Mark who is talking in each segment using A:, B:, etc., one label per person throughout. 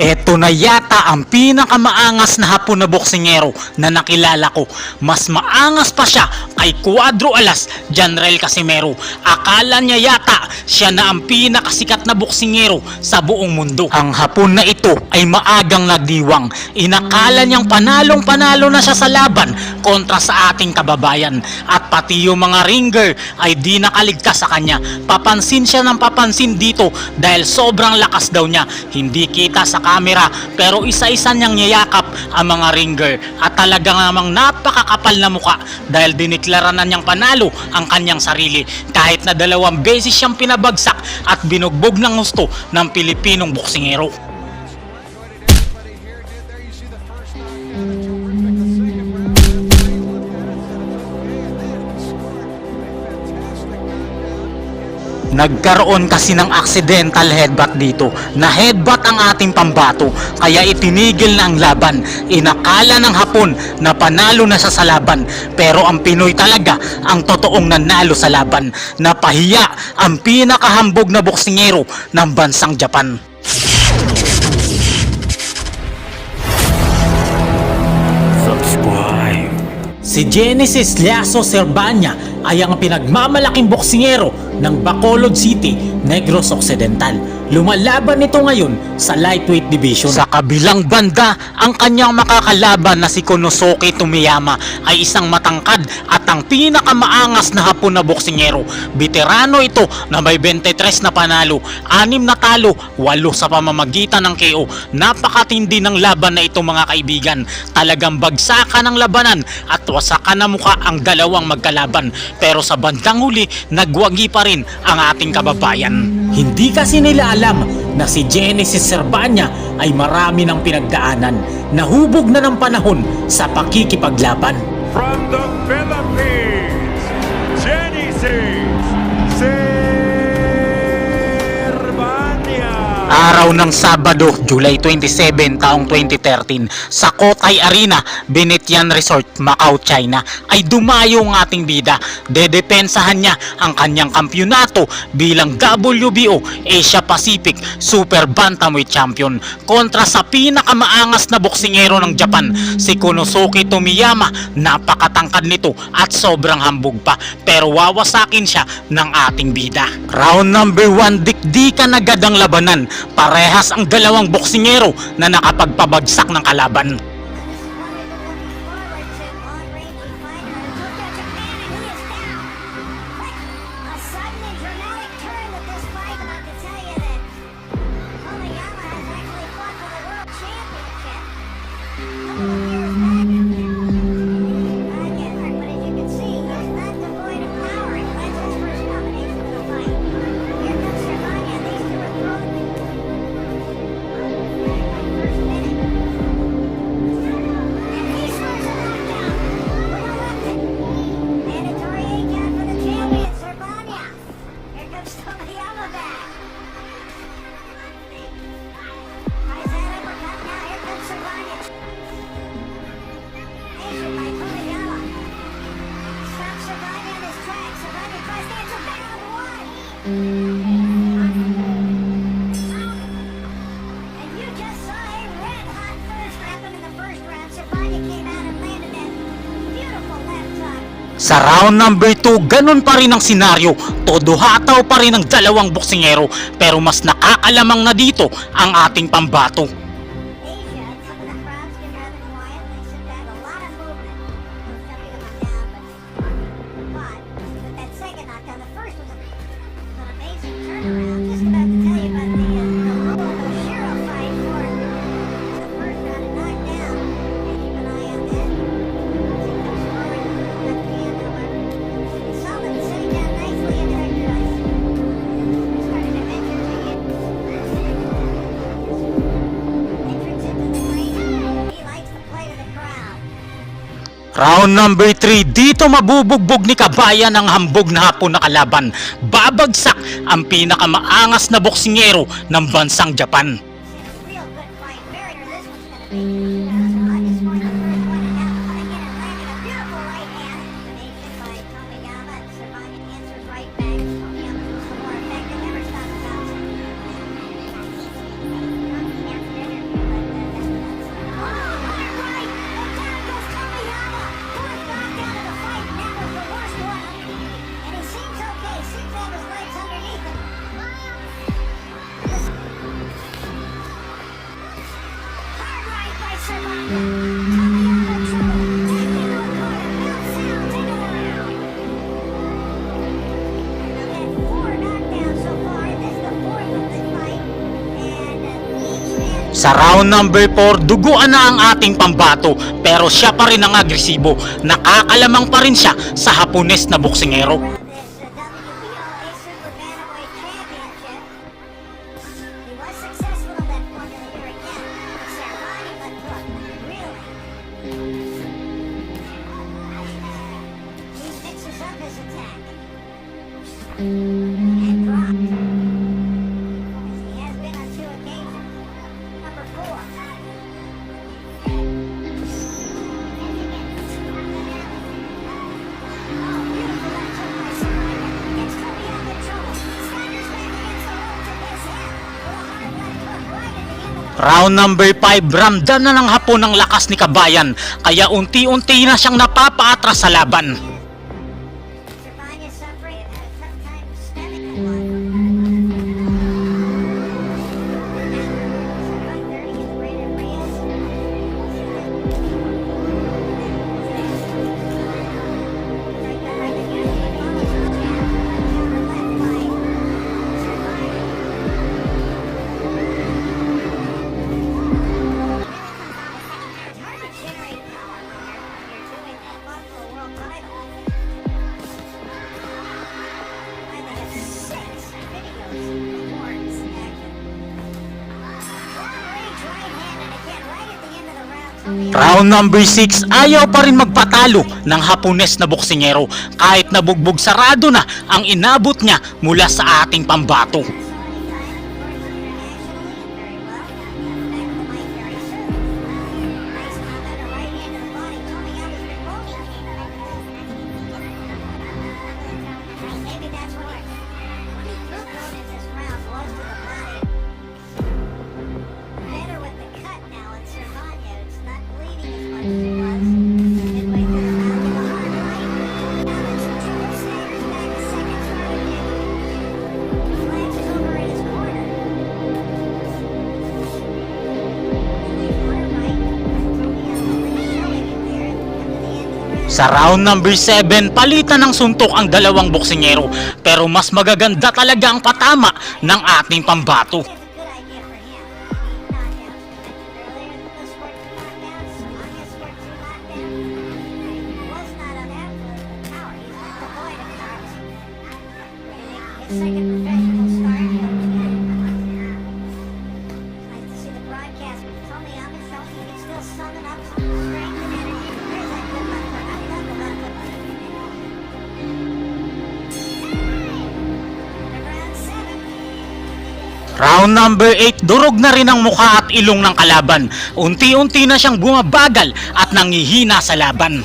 A: Eto na yata ang pinakamaangas na hapon na boksingero na nakilala ko. Mas maangas pa siya kay Cuadro Alas, Janrel Casimero. Akala niya yata siya na ang pinakasikat na boksingero sa buong mundo. Ang hapon na ito ay maagang nagdiwang. Inakala niyang panalong panalo na siya sa laban kontra sa ating kababayan. At pati yung mga ringer ay di nakaligtas sa kanya. Papansin siya ng papansin dito dahil sobrang lakas daw niya. Hindi kita sa camera pero isa-isa niyang niyayakap ang mga ringer at talaga namang napakakapal na muka dahil diniklara na niyang panalo ang kanyang sarili kahit na dalawang beses siyang pinabagsak at binugbog ng gusto ng Pilipinong boksingero. Nagkaroon kasi ng accidental headbutt dito na headbutt ang ating pambato kaya itinigil na ang laban. Inakala ng Hapon na panalo na siya sa laban pero ang Pinoy talaga ang totoong nanalo sa laban. Napahiya ang pinakahambog na boksingero ng bansang Japan. Si Genesis Liaso Cervania ay ang pinagmamalaking boksingero ng Bacolod City, Negros Occidental. Lumalaban ito ngayon sa lightweight division. Sa kabilang banda, ang kanyang makakalaban na si Konosuke Tomiyama ay isang matangkad at ang pinakamaangas na hapon na boksingero. Veterano ito na may 23 na panalo, 6 na talo, 8 sa pamamagitan ng KO. Napakatindi ng laban na ito mga kaibigan. Talagang bagsakan ng labanan at wasakan na mukha ang dalawang magkalaban. Pero sa bandang huli, nagwagi pa rin ang ating kababayan. Hindi kasi nila alam na si Genesis Cervania ay marami ng pinagdaanan. Nahubog na ng panahon sa pakikipaglaban.
B: From the Philippines,
A: Araw ng Sabado, July 27, taong 2013, sa Kotay Arena, Venetian Resort, Macau, China, ay dumayo ang ating bida. Dedepensahan niya ang kanyang kampyonato bilang WBO Asia Pacific Super Bantamweight Champion kontra sa pinakamaangas na boksingero ng Japan, si Konosuke Tomiyama. Napakatangkad nito at sobrang hambog pa, pero wawasakin siya ng ating bida. Round number 1, dikdikan agad ang labanan. Parehas ang dalawang boksingero na nakapagpabagsak ng kalaban. Sa round number 2, ganun pa rin ang senaryo. Todo hataw pa rin ang dalawang boksingero pero mas nakakalamang na dito ang ating pambato.
C: Round
A: number 3, dito mabubugbog ni Kabayan ang hambog na hapon na kalaban. Babagsak ang pinakamaangas na boksingero ng bansang Japan.
D: Sa round number 4, duguan na ang ating pambato pero siya pa rin ang agresibo. Nakakalamang pa rin siya sa Hapones na boksingero. Round number 5, ramdam na ng hapon ang lakas ni Kabayan kaya unti-unti na siyang napapaatras sa laban.
A: Round
D: number 6, ayaw pa rin magpatalo ng Hapones na boksingero kahit nabugbog sarado na ang inabot niya mula sa ating pambato. Sa round number 7, palitan ng suntok ang dalawang boksingero pero mas magaganda talaga ang patama ng ating pambato.
A: Second. Round
D: number 8, durog na rin ang mukha at ilong ng kalaban. Unti-unti na siyang bumabagal at nangihina sa laban.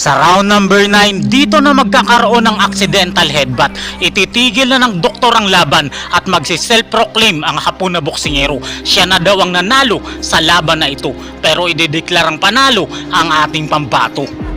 D: Sa round number 9, dito na magkakaroon ng accidental headbutt. Ititigil na ng doktor ang laban at magsi-self-proclaim ang hapon na boksingero. Siya na daw ang nanalo sa laban na ito pero idedeklarang panalo ang ating pambato.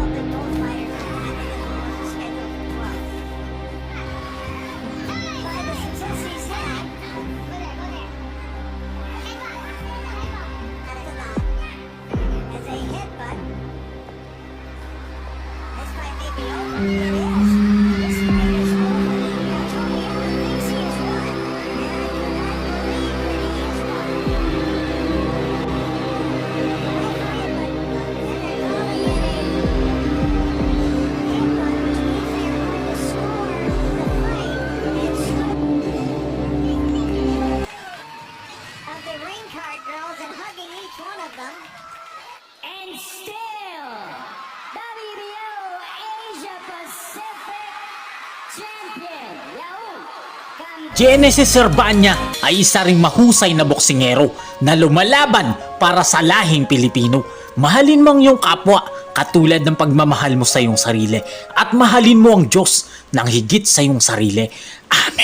A: Genesis Serbanya ay isa ring mahusay na boksingero na lumalaban para sa lahing Pilipino. Mahalin mo ang iyong kapwa katulad ng pagmamahal mo sa iyong sarili at mahalin mo ang Diyos ng higit sa iyong sarili. Amen.